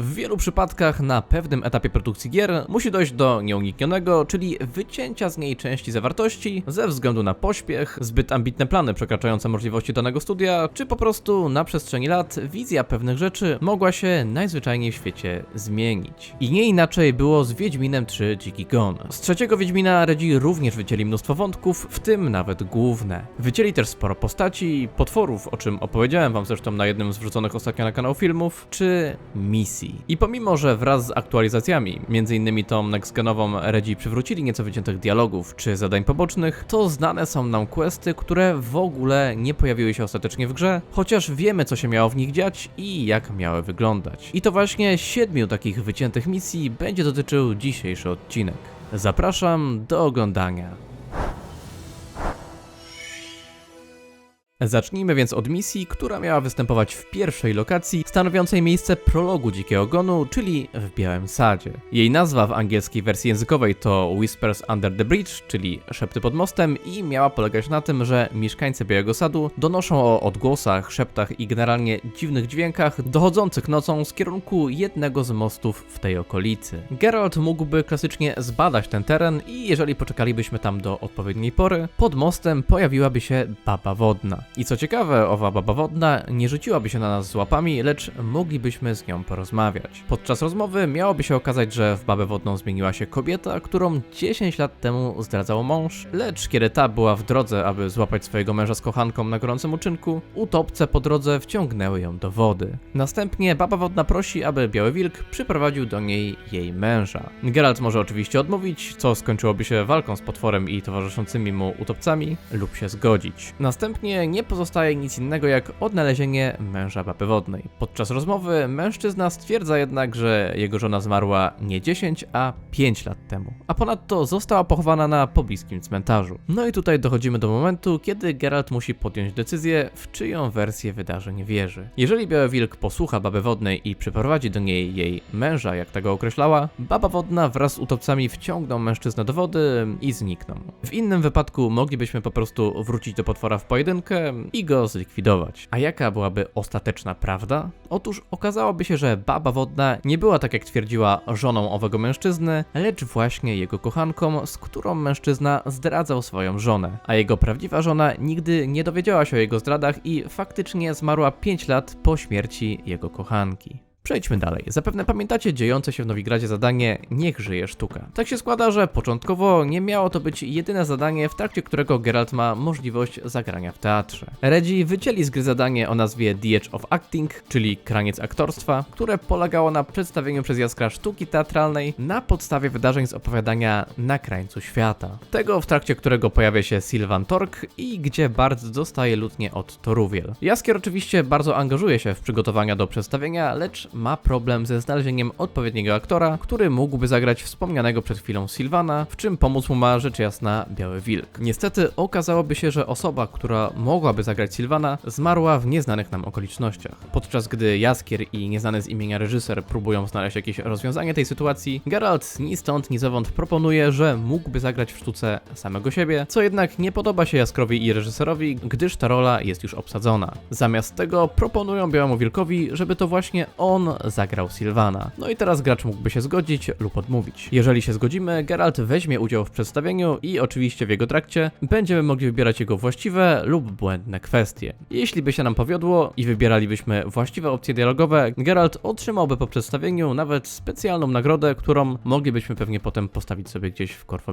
W wielu przypadkach na pewnym etapie produkcji gier musi dojść do nieuniknionego, czyli wycięcia z niej części zawartości ze względu na pośpiech, zbyt ambitne plany przekraczające możliwości danego studia, czy po prostu na przestrzeni lat wizja pewnych rzeczy mogła się najzwyczajniej w świecie zmienić. I nie inaczej było z Wiedźminem 3 Dziki Gon. Z trzeciego Wiedźmina Redzi również wycięli mnóstwo wątków, w tym nawet główne. Wycięli też sporo postaci, potworów, o czym opowiedziałem wam zresztą na jednym z wrzuconych ostatnio na kanał filmów, czy misji. I pomimo, że wraz z aktualizacjami, m.in. tą nextgenową Redzi przywrócili nieco wyciętych dialogów czy zadań pobocznych, to znane są nam questy, które w ogóle nie pojawiły się ostatecznie w grze, chociaż wiemy co się miało w nich dziać i jak miały wyglądać. I to właśnie siedmiu takich wyciętych misji będzie dotyczył dzisiejszy odcinek. Zapraszam do oglądania. Zacznijmy więc od misji, która miała występować w pierwszej lokacji, stanowiącej miejsce prologu Dzikiego Gonu, czyli w Białym Sadzie. Jej nazwa w angielskiej wersji językowej to Whispers Under the Bridge, czyli Szepty pod mostem i miała polegać na tym, że mieszkańcy Białego Sadu donoszą o odgłosach, szeptach i generalnie dziwnych dźwiękach dochodzących nocą z kierunku jednego z mostów w tej okolicy. Geralt mógłby klasycznie zbadać ten teren i jeżeli poczekalibyśmy tam do odpowiedniej pory, pod mostem pojawiłaby się baba wodna. I co ciekawe, owa baba wodna nie rzuciłaby się na nas z łapami, lecz moglibyśmy z nią porozmawiać. Podczas rozmowy miałoby się okazać, że w babę wodną zmieniła się kobieta, którą 10 lat temu zdradzał mąż, lecz kiedy ta była w drodze, aby złapać swojego męża z kochanką na gorącym uczynku, utopce po drodze wciągnęły ją do wody. Następnie baba wodna prosi, aby Biały Wilk przyprowadził do niej jej męża. Geralt może oczywiście odmówić, co skończyłoby się walką z potworem i towarzyszącymi mu utopcami, lub się zgodzić. Następnie nie pozostaje nic innego jak odnalezienie męża baby wodnej. Podczas rozmowy mężczyzna stwierdza jednak, że jego żona zmarła nie 10, a 5 lat temu, a ponadto została pochowana na pobliskim cmentarzu. No i tutaj dochodzimy do momentu, kiedy Geralt musi podjąć decyzję, w czyją wersję wydarzeń wierzy. Jeżeli Biały Wilk posłucha baby wodnej i przyprowadzi do niej jej męża, jak tego określała, baba wodna wraz z utopcami wciągną mężczyznę do wody i znikną. W innym wypadku moglibyśmy po prostu wrócić do potwora w pojedynkę i go zlikwidować. A jaka byłaby ostateczna prawda? Otóż okazałoby się, że baba wodna nie była tak jak twierdziła żoną owego mężczyzny, lecz właśnie jego kochanką, z którą mężczyzna zdradzał swoją żonę. A jego prawdziwa żona nigdy nie dowiedziała się o jego zdradach i faktycznie zmarła 5 lat po śmierci jego kochanki. Przejdźmy dalej. Zapewne pamiętacie dziejące się w Nowigradzie zadanie Niech żyje sztuka. Tak się składa, że początkowo nie miało to być jedyne zadanie, w trakcie którego Geralt ma możliwość zagrania w teatrze. Redzi wycięli z gry zadanie o nazwie The Edge of Acting, czyli kraniec aktorstwa, które polegało na przedstawieniu przez Jaskra sztuki teatralnej na podstawie wydarzeń z opowiadania Na krańcu świata. Tego, w trakcie którego pojawia się Sylvan Tork i gdzie Bard dostaje lutnie od Toruwiel. Jaskier oczywiście bardzo angażuje się w przygotowania do przedstawienia, lecz ma problem ze znalezieniem odpowiedniego aktora, który mógłby zagrać wspomnianego przed chwilą Sylwana, w czym pomóc mu ma rzecz jasna Biały Wilk. Niestety okazałoby się, że osoba, która mogłaby zagrać Sylwana, zmarła w nieznanych nam okolicznościach. Podczas gdy Jaskier i nieznany z imienia reżyser próbują znaleźć jakieś rozwiązanie tej sytuacji, Geralt ni stąd ni zowąd proponuje, że mógłby zagrać w sztuce samego siebie, co jednak nie podoba się Jaskrowi i reżyserowi, gdyż ta rola jest już obsadzona. Zamiast tego proponują Białemu Wilkowi, żeby to właśnie on zagrał Sylwana. No i teraz gracz mógłby się zgodzić lub odmówić. Jeżeli się zgodzimy, Geralt weźmie udział w przedstawieniu i oczywiście w jego trakcie będziemy mogli wybierać jego właściwe lub błędne kwestie. Jeśli by się nam powiodło i wybieralibyśmy właściwe opcje dialogowe, Geralt otrzymałby po przedstawieniu nawet specjalną nagrodę, którą moglibyśmy pewnie potem postawić sobie gdzieś w Corvo.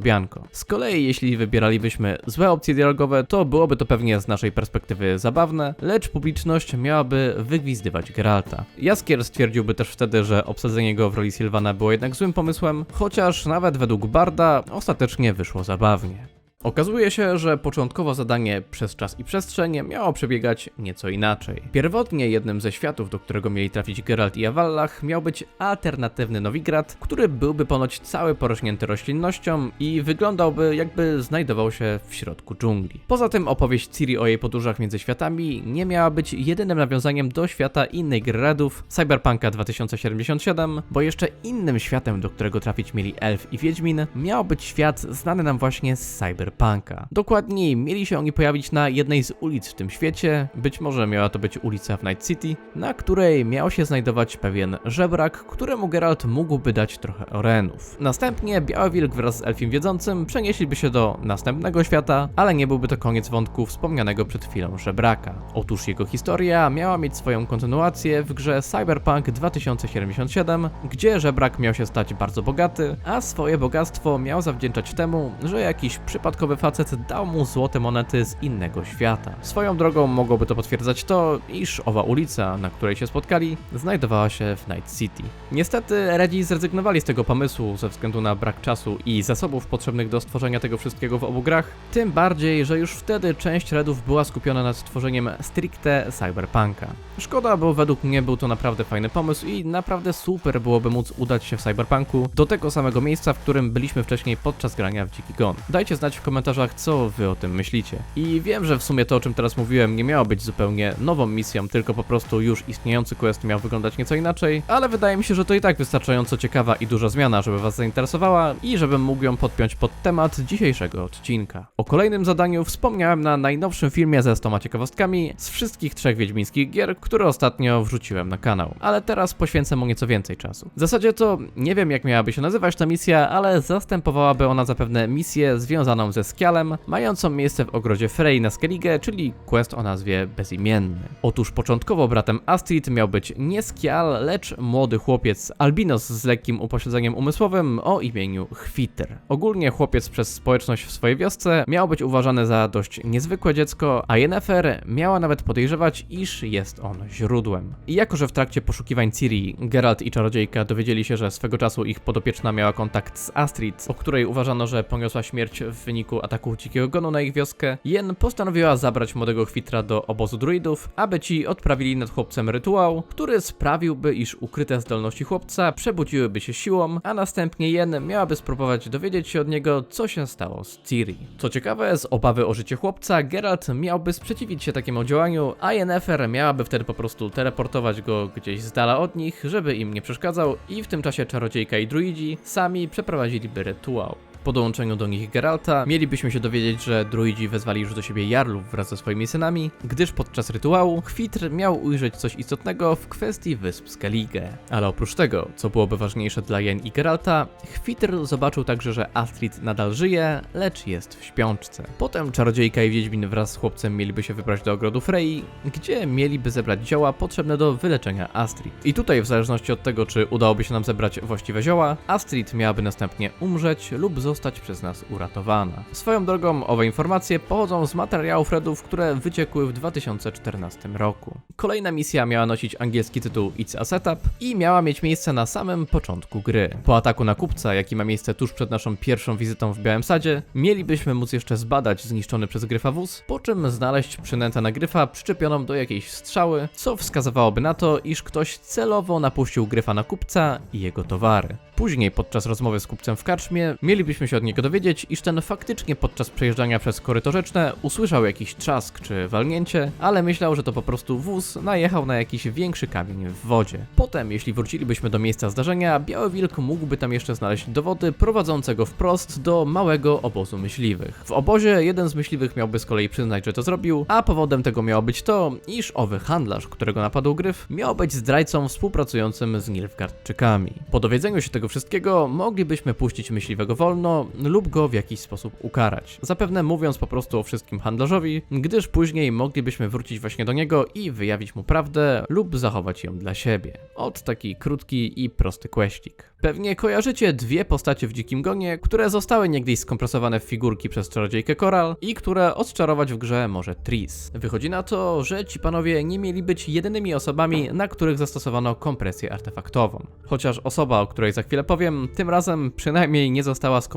Z kolei jeśli wybieralibyśmy złe opcje dialogowe, to byłoby to pewnie z naszej perspektywy zabawne, lecz publiczność miałaby wygwizdywać Geralta. Jaskier stwierdziłby też wtedy, że obsadzenie go w roli Sylwana było jednak złym pomysłem, chociaż nawet według Barda ostatecznie wyszło zabawnie. Okazuje się, że początkowo zadanie przez czas i przestrzeń miało przebiegać nieco inaczej. Pierwotnie jednym ze światów, do którego mieli trafić Geralt i Avallach, miał być alternatywny Nowigrad, który byłby ponoć cały porośnięty roślinnością i wyglądałby jakby znajdował się w środku dżungli. Poza tym opowieść Ciri o jej podróżach między światami nie miała być jedynym nawiązaniem do świata innej gry Redów, Cyberpunka 2077, bo jeszcze innym światem, do którego trafić mieli Elf i Wiedźmin, miał być świat znany nam właśnie z Cyberpunka. Cyberpunka. Dokładniej, mieli się oni pojawić na jednej z ulic w tym świecie, być może miała to być ulica w Night City, na której miał się znajdować pewien żebrak, któremu Geralt mógłby dać trochę orenów. Następnie Biały Wilk wraz z Elfim Wiedzącym przenieśliby się do następnego świata, ale nie byłby to koniec wątku wspomnianego przed chwilą żebraka. Otóż jego historia miała mieć swoją kontynuację w grze Cyberpunk 2077, gdzie żebrak miał się stać bardzo bogaty, a swoje bogactwo miał zawdzięczać temu, że jakiś przypadkowy facet dał mu złote monety z innego świata. Swoją drogą mogłoby to potwierdzać to, iż owa ulica, na której się spotkali, znajdowała się w Night City. Niestety Redzi zrezygnowali z tego pomysłu ze względu na brak czasu i zasobów potrzebnych do stworzenia tego wszystkiego w obu grach, tym bardziej, że już wtedy część Redów była skupiona nad tworzeniem stricte cyberpunka. Szkoda, bo według mnie był to naprawdę fajny pomysł i naprawdę super byłoby móc udać się w cyberpunku do tego samego miejsca, w którym byliśmy wcześniej podczas grania w Dziki Gon. Dajcie znać w komentarzach, co wy o tym myślicie. I wiem, że w sumie to, o czym teraz mówiłem, nie miało być zupełnie nową misją, tylko po prostu już istniejący quest miał wyglądać nieco inaczej, ale wydaje mi się, że to i tak wystarczająco ciekawa i duża zmiana, żeby was zainteresowała i żebym mógł ją podpiąć pod temat dzisiejszego odcinka. O kolejnym zadaniu wspomniałem na najnowszym filmie ze 100 ciekawostkami z wszystkich trzech wiedźmińskich gier, które ostatnio wrzuciłem na kanał. Ale teraz poświęcę mu nieco więcej czasu. W zasadzie to nie wiem jak miałaby się nazywać ta misja, ale zastępowałaby ona zapewne misję związaną ze Skialem, mającą miejsce w ogrodzie Frey na Skellige, czyli quest o nazwie Bezimienny. Otóż początkowo bratem Astrid miał być nie Skial, lecz młody chłopiec albinos z lekkim upośledzeniem umysłowym o imieniu Chwiter. Ogólnie chłopiec przez społeczność w swojej wiosce miał być uważany za dość niezwykłe dziecko, a Yennefer miała nawet podejrzewać, iż jest on źródłem. I jako, że w trakcie poszukiwań Ciri, Geralt i czarodziejka dowiedzieli się, że swego czasu ich podopieczna miała kontakt z Astrid, o której uważano, że poniosła śmierć w wyniku ataku dzikiego gonu na ich wioskę, Jen postanowiła zabrać młodego Chwitra do obozu druidów, aby ci odprawili nad chłopcem rytuał, który sprawiłby, iż ukryte zdolności chłopca przebudziłyby się siłą, a następnie Jen miałaby spróbować dowiedzieć się od niego, co się stało z Ciri. Co ciekawe, z obawy o życie chłopca, Geralt miałby sprzeciwić się takiemu działaniu, a Yennefer miałaby wtedy po prostu teleportować go gdzieś z dala od nich, żeby im nie przeszkadzał i w tym czasie czarodziejka i druidzi sami przeprowadziliby rytuał. Po dołączeniu do nich Geralta mielibyśmy się dowiedzieć, że druidzi wezwali już do siebie Jarlów wraz ze swoimi synami, gdyż podczas rytuału Chwitr miał ujrzeć coś istotnego w kwestii wysp Skellige. Ale oprócz tego, co byłoby ważniejsze dla Jen i Geralta, Chwitr zobaczył także, że Astrid nadal żyje, lecz jest w śpiączce. Potem czarodziejka i Wiedźmin wraz z chłopcem mieliby się wybrać do ogrodu Frey, gdzie mieliby zebrać zioła potrzebne do wyleczenia Astrid. I tutaj, w zależności od tego, czy udałoby się nam zebrać właściwe zioła, Astrid miałaby następnie umrzeć lub zostać przez nas uratowana. Swoją drogą, owe informacje pochodzą z materiałów Redów, które wyciekły w 2014 roku. Kolejna misja miała nosić angielski tytuł It's a Setup i miała mieć miejsce na samym początku gry. Po ataku na kupca, jaki ma miejsce tuż przed naszą pierwszą wizytą w Białym Sadzie, mielibyśmy móc jeszcze zbadać zniszczony przez gryfa wóz, po czym znaleźć przynętę na gryfa przyczepioną do jakiejś strzały, co wskazywałoby na to, iż ktoś celowo napuścił gryfa na kupca i jego towary. Później, podczas rozmowy z kupcem w karczmie, mielibyśmy się od niego dowiedzieć, iż ten faktycznie podczas przejeżdżania przez koryto rzeczne usłyszał jakiś trzask czy walnięcie, ale myślał, że to po prostu wóz najechał na jakiś większy kamień w wodzie. Potem, jeśli wrócilibyśmy do miejsca zdarzenia, Biały Wilk mógłby tam jeszcze znaleźć dowody prowadzącego wprost do małego obozu myśliwych. W obozie jeden z myśliwych miałby z kolei przyznać, że to zrobił, a powodem tego miało być to, iż owy handlarz, którego napadł gryf, miał być zdrajcą współpracującym z Nilfgaardczykami. Po dowiedzeniu się tego wszystkiego, moglibyśmy puścić myśliwego wolno lub go w jakiś sposób ukarać. Zapewne mówiąc po prostu o wszystkim handlarzowi, gdyż później moglibyśmy wrócić właśnie do niego i wyjawić mu prawdę lub zachować ją dla siebie. Od taki krótki i prosty questik. Pewnie kojarzycie dwie postacie w Dzikim Gonie, które zostały niegdyś skompresowane w figurki przez czarodziejkę Koral i które odczarować w grze może Tris. Wychodzi na to, że ci panowie nie mieli być jedynymi osobami, na których zastosowano kompresję artefaktową. Chociaż osoba, o której za chwilę powiem, tym razem przynajmniej nie została skompresowana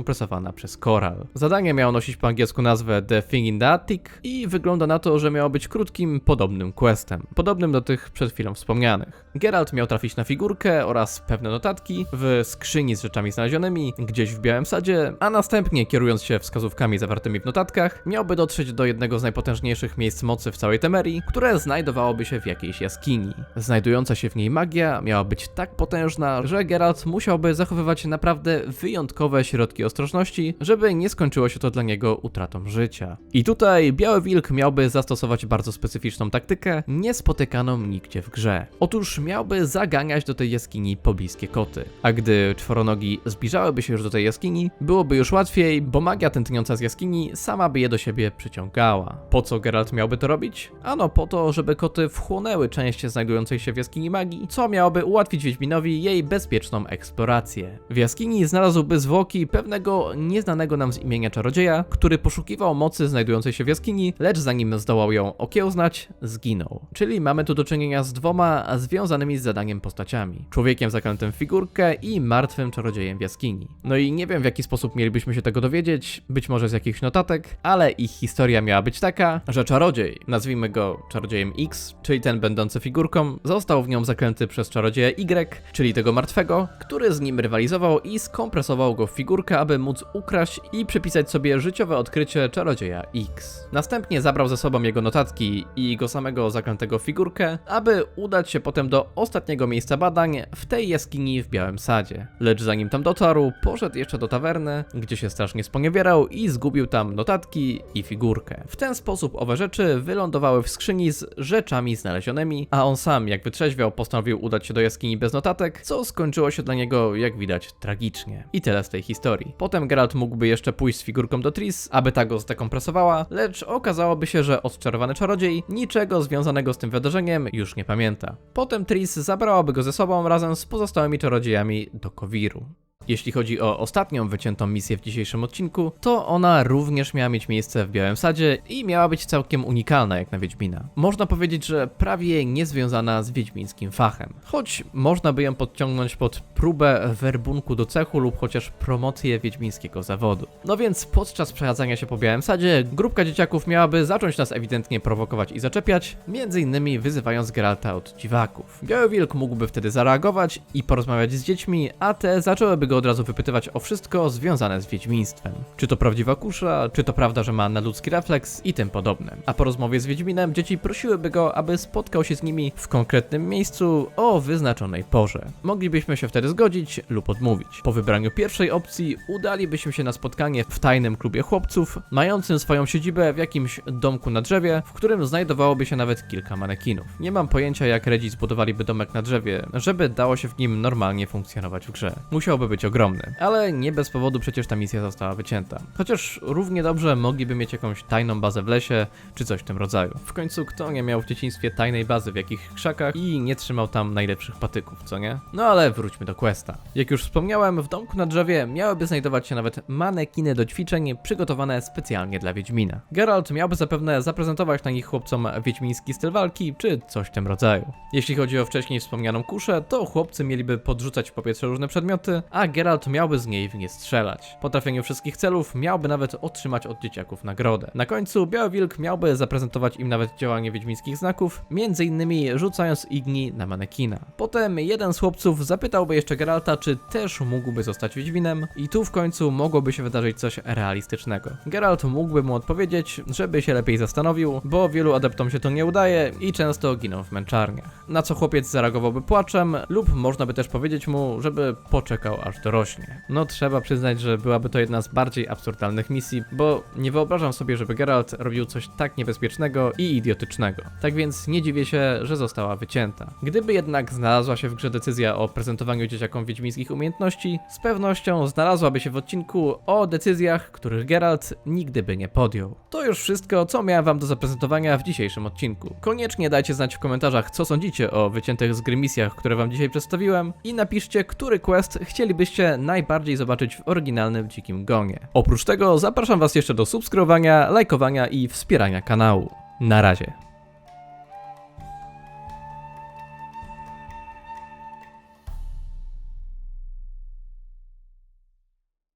przez Koral. Zadanie miało nosić po angielsku nazwę The Thing in the Attic i wygląda na to, że miało być krótkim, podobnym questem. Podobnym do tych przed chwilą wspomnianych. Geralt miał trafić na figurkę oraz pewne notatki w skrzyni z rzeczami znalezionymi gdzieś w Białym Sadzie, a następnie kierując się wskazówkami zawartymi w notatkach, miałby dotrzeć do jednego z najpotężniejszych miejsc mocy w całej Temerii, które znajdowałoby się w jakiejś jaskini. Znajdująca się w niej magia miała być tak potężna, że Geralt musiałby zachowywać naprawdę wyjątkowe środki ostrożności, żeby nie skończyło się to dla niego utratą życia. I tutaj Biały Wilk miałby zastosować bardzo specyficzną taktykę, niespotykaną nigdzie w grze. Otóż miałby zaganiać do tej jaskini pobliskie koty. A gdy czworonogi zbliżałyby się już do tej jaskini, byłoby już łatwiej, bo magia tętniąca z jaskini sama by je do siebie przyciągała. Po co Geralt miałby to robić? Ano po to, żeby koty wchłonęły część znajdującej się w jaskini magii, co miałoby ułatwić Wiedźminowi jej bezpieczną eksplorację. W jaskini znalazłby zwłoki pewnego nieznanego nam z imienia czarodzieja, który poszukiwał mocy znajdującej się w jaskini, lecz zanim zdołał ją okiełznać, zginął. Czyli mamy tu do czynienia z dwoma związanymi z zadaniem postaciami. Człowiekiem zaklętym w figurkę i martwym czarodziejem w jaskini. No i nie wiem w jaki sposób mielibyśmy się tego dowiedzieć, być może z jakichś notatek, ale ich historia miała być taka, że czarodziej, nazwijmy go czarodziejem X, czyli ten będący figurką, został w nią zaklęty przez czarodzieja Y, czyli tego martwego, który z nim rywalizował i skompresował go w figurkę, aby móc ukraść i przypisać sobie życiowe odkrycie czarodzieja X. Następnie zabrał ze sobą jego notatki i go samego zaklętego figurkę, aby udać się potem do ostatniego miejsca badań w tej jaskini w Białym Sadzie. Lecz zanim tam dotarł, poszedł jeszcze do tawerny, gdzie się strasznie sponiewierał i zgubił tam notatki i figurkę. W ten sposób owe rzeczy wylądowały w skrzyni z rzeczami znalezionymi, a on sam, jak wytrzeźwiał, postanowił udać się do jaskini bez notatek, co skończyło się dla niego, jak widać, tragicznie. I tyle z tej historii. Potem Geralt mógłby jeszcze pójść z figurką do Tris, aby ta go zdekompresowała, lecz okazałoby się, że odczarowany czarodziej niczego związanego z tym wydarzeniem już nie pamięta. Potem Tris zabrałaby go ze sobą razem z pozostałymi czarodziejami do Kowiru. Jeśli chodzi o ostatnią wyciętą misję w dzisiejszym odcinku, to ona również miała mieć miejsce w Białym Sadzie i miała być całkiem unikalna jak na Wiedźmina. Można powiedzieć, że prawie niezwiązana z wiedźmińskim fachem. Choć można by ją podciągnąć pod próbę werbunku do cechu lub chociaż promocję wiedźmińskiego zawodu. No więc podczas przechadzania się po Białym Sadzie, grupka dzieciaków miałaby zacząć nas ewidentnie prowokować i zaczepiać, między innymi wyzywając Geralta od dziwaków. Biały Wilk mógłby wtedy zareagować i porozmawiać z dziećmi, a te zaczęłyby go od razu wypytywać o wszystko związane z wiedźmiństwem. Czy to prawdziwa kusza, czy to prawda, że ma nadludzki refleks i tym podobne. A po rozmowie z Wiedźminem dzieci prosiłyby go, aby spotkał się z nimi w konkretnym miejscu o wyznaczonej porze. Moglibyśmy się wtedy zgodzić lub odmówić. Po wybraniu pierwszej opcji udalibyśmy się na spotkanie w tajnym klubie chłopców, mającym swoją siedzibę w jakimś domku na drzewie, w którym znajdowałoby się nawet kilka manekinów. Nie mam pojęcia jak Redzi zbudowaliby domek na drzewie, żeby dało się w nim normalnie funkcjonować w grze. Musiałby być ogromny, ale nie bez powodu przecież ta misja została wycięta. Chociaż równie dobrze mogliby mieć jakąś tajną bazę w lesie, czy coś w tym rodzaju. W końcu kto nie miał w dzieciństwie tajnej bazy w jakichś krzakach i nie trzymał tam najlepszych patyków, co nie? No ale wróćmy do questa. Jak już wspomniałem, w domku na drzewie miałyby znajdować się nawet manekiny do ćwiczeń przygotowane specjalnie dla Wiedźmina. Geralt miałby zapewne zaprezentować na nich chłopcom wiedźmiński styl walki, czy coś w tym rodzaju. Jeśli chodzi o wcześniej wspomnianą kuszę, to chłopcy mieliby podrzucać w powietrze różne przedmioty, a Geralt miałby z niej w nie strzelać. Po trafieniu wszystkich celów miałby nawet otrzymać od dzieciaków nagrodę. Na końcu Biały Wilk miałby zaprezentować im nawet działanie wiedźmińskich znaków, między innymi rzucając igni na manekina. Potem jeden z chłopców zapytałby jeszcze Geralta, czy też mógłby zostać wiedźminem i tu w końcu mogłoby się wydarzyć coś realistycznego. Geralt mógłby mu odpowiedzieć, żeby się lepiej zastanowił, bo wielu adeptom się to nie udaje i często giną w męczarniach. Na co chłopiec zareagowałby płaczem lub można by też powiedzieć mu, żeby poczekał aż dorośnie. No trzeba przyznać, że byłaby to jedna z bardziej absurdalnych misji, bo nie wyobrażam sobie, żeby Geralt robił coś tak niebezpiecznego i idiotycznego. Tak więc nie dziwię się, że została wycięta. Gdyby jednak znalazła się w grze decyzja o prezentowaniu dzieciakom wiedźmińskich umiejętności, z pewnością znalazłaby się w odcinku o decyzjach, których Geralt nigdy by nie podjął. To już wszystko, co miałem wam do zaprezentowania w dzisiejszym odcinku. Koniecznie dajcie znać w komentarzach, co sądzicie o wyciętych z gry misjach, które wam dzisiaj przedstawiłem i napiszcie, który quest chcielibyście najbardziej zobaczyć w oryginalnym Dzikim Gonie. Oprócz tego zapraszam was jeszcze do subskrybowania, lajkowania i wspierania kanału. Na razie.